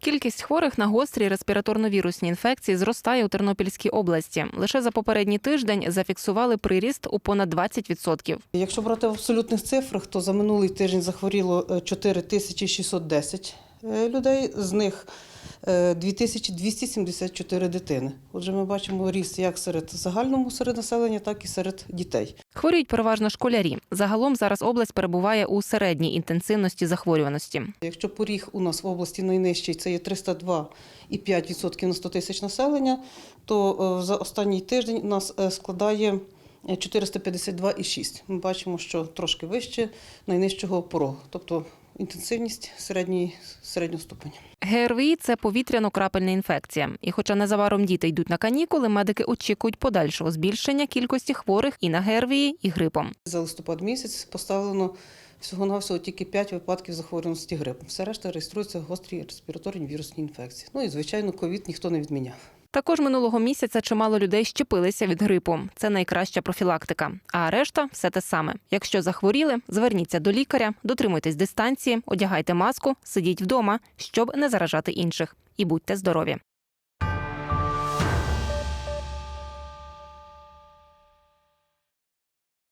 Кількість хворих на гострі респіраторно-вірусні інфекції зростає у Тернопільській області. Лише за попередній тиждень зафіксували приріст у понад 20%. Якщо брати в абсолютних цифрах, то за минулий тиждень захворіло е, 4610 е, людей, з них е, 2274 дитини. Отже, ми бачимо ріст як серед загальному серед населення, так і серед дітей. Хворіють переважно школярі. Загалом зараз область перебуває у середній інтенсивності захворюваності. Якщо поріг у нас в області найнижчий, це є 302,5% на 100 тисяч населення, то е, за останній тиждень у нас е, складає е, 452,6. Ми бачимо, що трошки вище найнижчого порогу, тобто інтенсивність середньої, середнього ступеня. ГРВІ – це повітряно-крапельна інфекція. І хоча незабаром діти йдуть на канікули, медики очікують подальшого збільшення кількості хворих і на ГРВІ, і грипом. За листопад місяць поставлено всього-навсього тільки 5 випадків захворюваності грипом. Все решта реєструються гострі респіраторні вірусні інфекції. Ну і звичайно, ковід ніхто не відміняв. Також минулого місяця чимало людей щепилися від грипу. Це найкраща профілактика. А решта все те саме. Якщо захворіли, зверніться до лікаря, дотримуйтесь дистанції, одягайте маску, сидіть вдома, щоб не заражати інших. І будьте здорові.